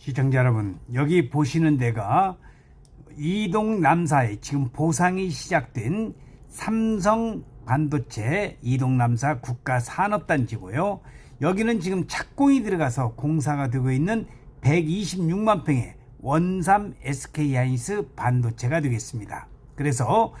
시청자 여러분, 여기 보시는 데가 이동 남사에 지금 보상이 시작된 삼성 반도체 이동 남사 국가 산업단지고요. 여기는 지금 착공이 들어가서 공사가 되고 있는 126만 평의 원삼 SK 하이닉스 반도체가 되겠습니다. 그래서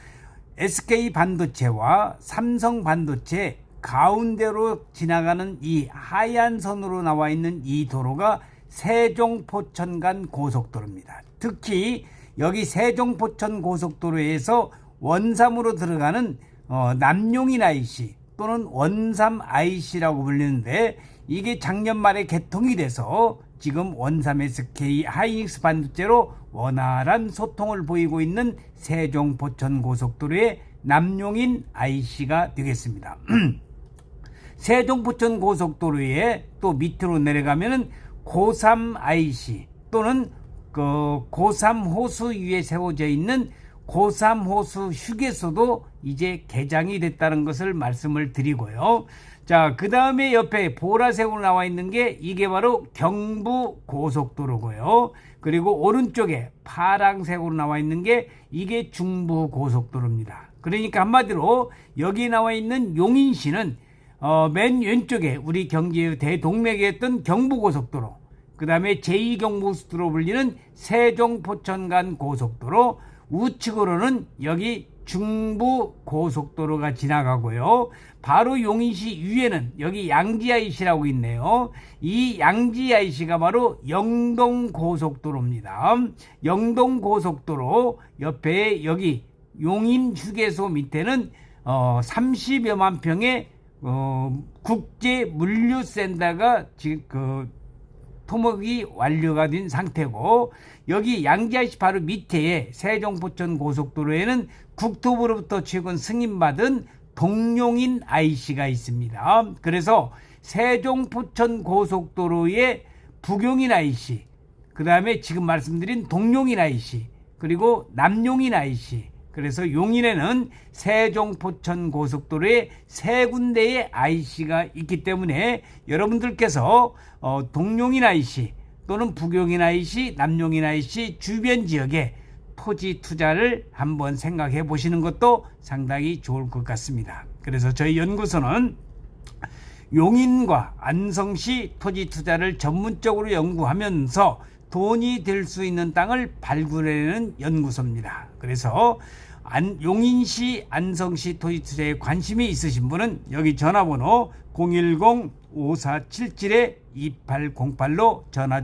SK 반도체와 삼성 반도체 가운데로 지나가는 이 하얀 선으로 나와 있는 이 도로가 세종 포천 간 고속도로입니다. 특히 여기 세종 포천 고속도로에서 원삼으로 들어가는 어, 남용인 IC 또는 원삼 IC라고 불리는데 이게 작년 말에 개통이 돼서 지금 원삼 SK 하이닉스 반도체로 원활한 소통을 보이고 있는 세종 포천 고속도로의 남용인 IC가 되겠습니다. 세종 포천 고속도로에 또 밑으로 내려가면은 고삼 IC 또는 그 고삼 호수 위에 세워져 있는 고삼 호수 휴게소도 이제 개장이 됐다는 것을 말씀을 드리고요. 자, 그 다음에 옆에 보라색으로 나와 있는 게 이게 바로 경부 고속도로고요. 그리고 오른쪽에 파랑색으로 나와 있는 게 이게 중부 고속도로입니다. 그러니까 한마디로 여기 나와 있는 용인시는 어, 맨 왼쪽에 우리 경제의 대동맥이었던 경부고속도로, 그 다음에 제2경부고속도로 불리는 세종 포천 간 고속도로, 우측으로는 여기 중부 고속도로가 지나가고요. 바로 용인시 위에는 여기 양지아이시라고 있네요. 이 양지아이시가 바로 영동 고속도로입니다. 영동 고속도로 옆에 여기 용인 휴게소 밑에는 어 30여만 평의 어 국제 물류센터가 지금 그 토목이 완료가 된 상태고 여기 양지아시 바로 밑에 세종포천 고속도로에는 국토부로부터 최근 승인받은 동용인 IC가 있습니다. 그래서 세종포천 고속도로에 부경인 IC, 그 다음에 지금 말씀드린 동용인 IC, 그리고 남용인 IC, 그래서 용인에는 세종 포천 고속도로에 세 군데의 IC가 있기 때문에 여러분들께서 어, 동용인 IC 또는 북용인 IC, 남용인 IC 주변 지역에 토지 투자를 한번 생각해 보시는 것도 상당히 좋을 것 같습니다. 그래서 저희 연구소는 용인과 안성시 토지 투자를 전문적으로 연구하면서 돈이 될 수 있는 땅을 발굴해내는 연구소입니다. 그래서 안, 용인시 안성시 토지 투자에 관심이 있으신 분은 여기 전화번호 010-5477-2808로 전화